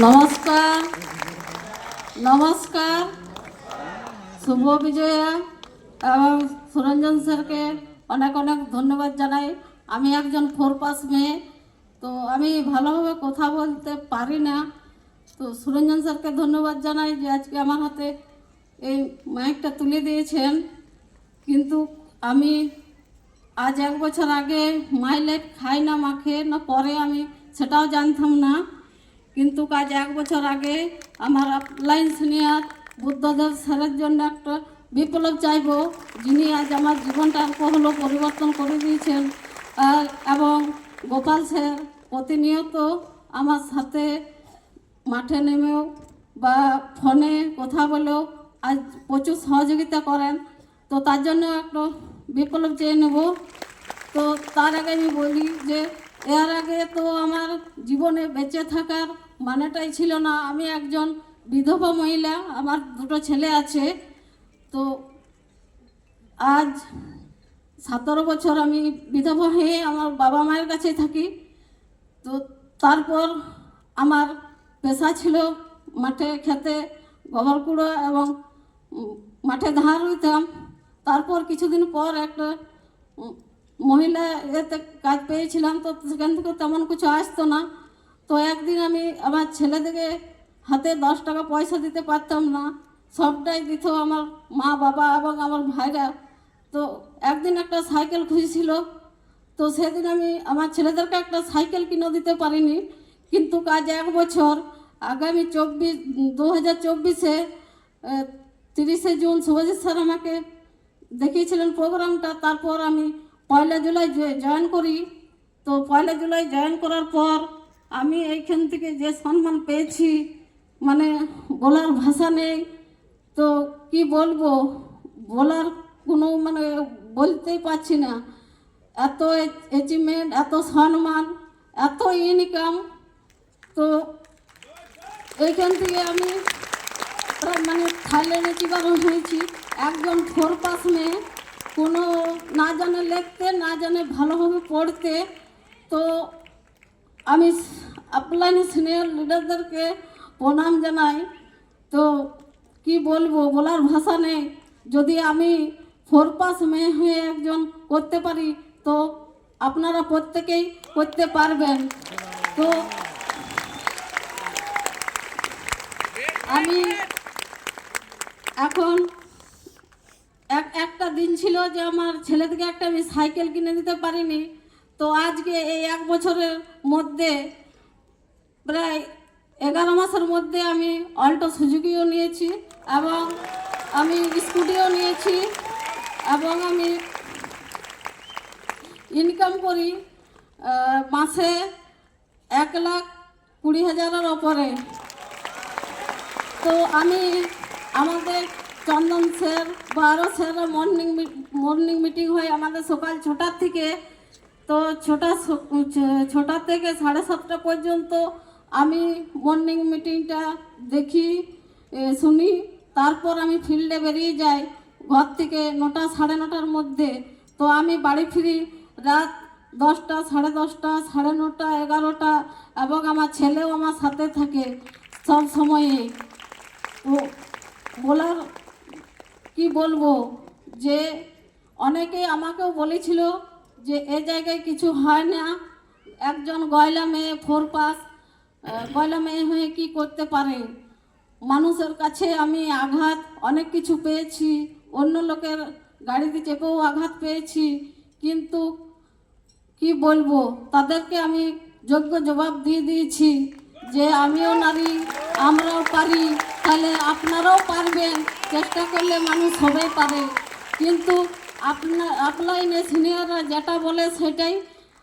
নমস্কার। নমস্কার। শুভ বিজয়া। এবং সুরঞ্জন স্যারকে অনেক অনেক ধন্যবাদ জানাই। আমি একজন ফোর পাস মেয়ে, তো আমি ভালোভাবে কথা বলতে পারি না। তো সুরঞ্জন স্যারকে ধন্যবাদ জানাই যে আজকে আমার হাতে এই মাইকটা তুলে দিয়েছেন। কিন্তু আমি আজ এক বছর আগে মাইলেট খাই না মাখে না, পরে আমি সেটাও জানতাম না। কিন্তু কাজ এক বছর আগে আমার আপলাইন সিনিয়র বুদ্ধদেব স্যারের জন্য একটা বিপ্লব চাইব, যিনি আজ আমার জীবনটা অল্প হলো পরিবর্তন করে দিয়েছেন। আর, এবং গোপাল স্যার প্রতিনিয়ত আমার সাথে মাঠে নেমেও বা ফোনে কথা বলেও আজ প্রচুর সহযোগিতা করেন। তো তার জন্য একটু বিপ্লব চেয়ে নেব। তো তার আগে আমি বলি যে এর আগে তো আমার জীবনে বেঁচে থাকার মানেটাই ছিল না। আমি একজন বিধবা মহিলা, আমার দুটো ছেলে আছে। তো আজ সতেরো বছর আমি বিধবা হয়ে আমার বাবা মায়ের কাছে থাকি। তো তারপর আমার পেশা ছিল মাঠে খেতে গোবর কুড়ো এবং মাঠে ধার হইতাম তারপর কিছুদিন পর একটা মহিলা এতে কাজ পেয়েছিলাম, তো সেখান থেকে তেমন কিছু আসতো না। তো একদিন আমি আমার ছেলেদেরকে হাতে দশ টাকা পয়সা দিতে পারতাম না। সবটাই দিত আমার মা, বাবা এবং আমার ভাইরা। তো একদিন একটা সাইকেল খুঁজছিল। তো সেদিন আমি আমার ছেলেদেরকে একটা সাইকেল কিনে দিতে পারিনি। কিন্তু কাজ এক বছর। আগামী চব্বিশ দু হাজার চব্বিশে তিরিশে জুন শুভজিৎ স্যার আমাকে দেখিয়েছিলেন প্রোগ্রামটা। তারপর আমি পয়লা জুলাই জয়েন করি, তো পয়লা জুলাই জয়েন করার পর আমি এইখান থেকে যে সম্মান পেয়েছি মানে বলার ভাষা নেই, তো কি বলব? বলার কোনো মানে বলতেই পারছি না। এত অ্যাচিভমেন্ট এত সম্মান, এত ইনকাম তো এইখান থেকে আমি মানে থাইল্যান্ডে চিকাগো হয়েছি। একজন ফোর পাস মেয়ে, কোনো না জানে লিখতে, না জানে ভালোভাবে পড়তে, তো আমি আপলাইনে সিনিয়র লিডারদেরকে প্রণাম জানাই। তো কি বলব, বলার ভাষা নেই। যদি আমি ফোর পাস মেয়ে হয়ে একজন করতে পারি, তো আপনারা প্রত্যেকেই করতে পারবেন। তো আমি এখন দিন ছিল যে আমার ছেলেদেরকে একটা আমি সাইকেল কিনে দিতে পারিনি। তো আজকে এই এক বছরের মধ্যে প্রায় এগারো মাসের মধ্যে আমি অল্টো সুজুকিও নিয়েছি এবং আমি স্কুটিও নিয়েছি এবং আমি ইনকাম করি মাসে এক লাখ কুড়ি হাজারের ওপরে। তো আমি আমাদের চন্দন স্যার বা আরও স্যার মর্নিং মর্নিং মিটিং হয় আমাদের সকাল ছটার থেকে। তো ছটা ছটা থেকে সাড়ে সাতটা পর্যন্ত আমি মর্নিং মিটিংটা দেখি শুনি। তারপর আমি ফিল্ডে বেরিয়ে যাই, ঘর থেকে নটা, সাড়ে নটার মধ্যে। তো আমি বাড়ি ফিরি রাত দশটা, সাড়ে দশটা, সাড়ে নটা, এগারোটা, এবং আমার ছেলেও আমার সাথে থাকে সব সময়ে। বলার কি বলব? যে অনেকে আমাকেও বলেছিল যে এ জায়গায় কিছু হয় না। একজন গয়লা মেয়ে ফোর পাস গয়লা মেয়ে হয়ে কি করতে পারে? মানুষের কাছে আমি আঘাত অনেক কিছু পেয়েছি। অন্য লোকের গাড়িতে চেপেও আঘাত পেয়েছি। কিন্তু কি বলব? তাদেরকে আমি যোগ্য জবাব দিয়ে দিয়েছি। যে আমিও নারী, আমরাও পারি, তাহলে আপনারাও পারবেন, চেষ্টা করলে মানুষ সবাই পারে। কিন্তু আপনার আপলাইনে সিনিয়ররা যেটা বলে সেটাই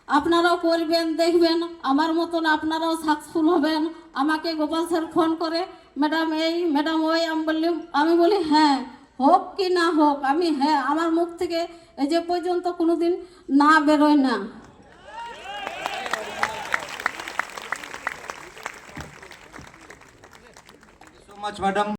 আপনারাও করবেন, দেখবেন, আমার মতন আপনারাও সাকসেসফুল হবেন। আমাকে গোপাল স্যার ফোন করে, ম্যাডাম এই, ম্যাডাম ওই। আমি বললি, আমি বলি হ্যাঁ হোক কি না হোক, আমি হ্যাঁ আমার মুখ থেকে এই যে পর্যন্ত কোনোদিন না বেরোয় না। Thank you very much, madam.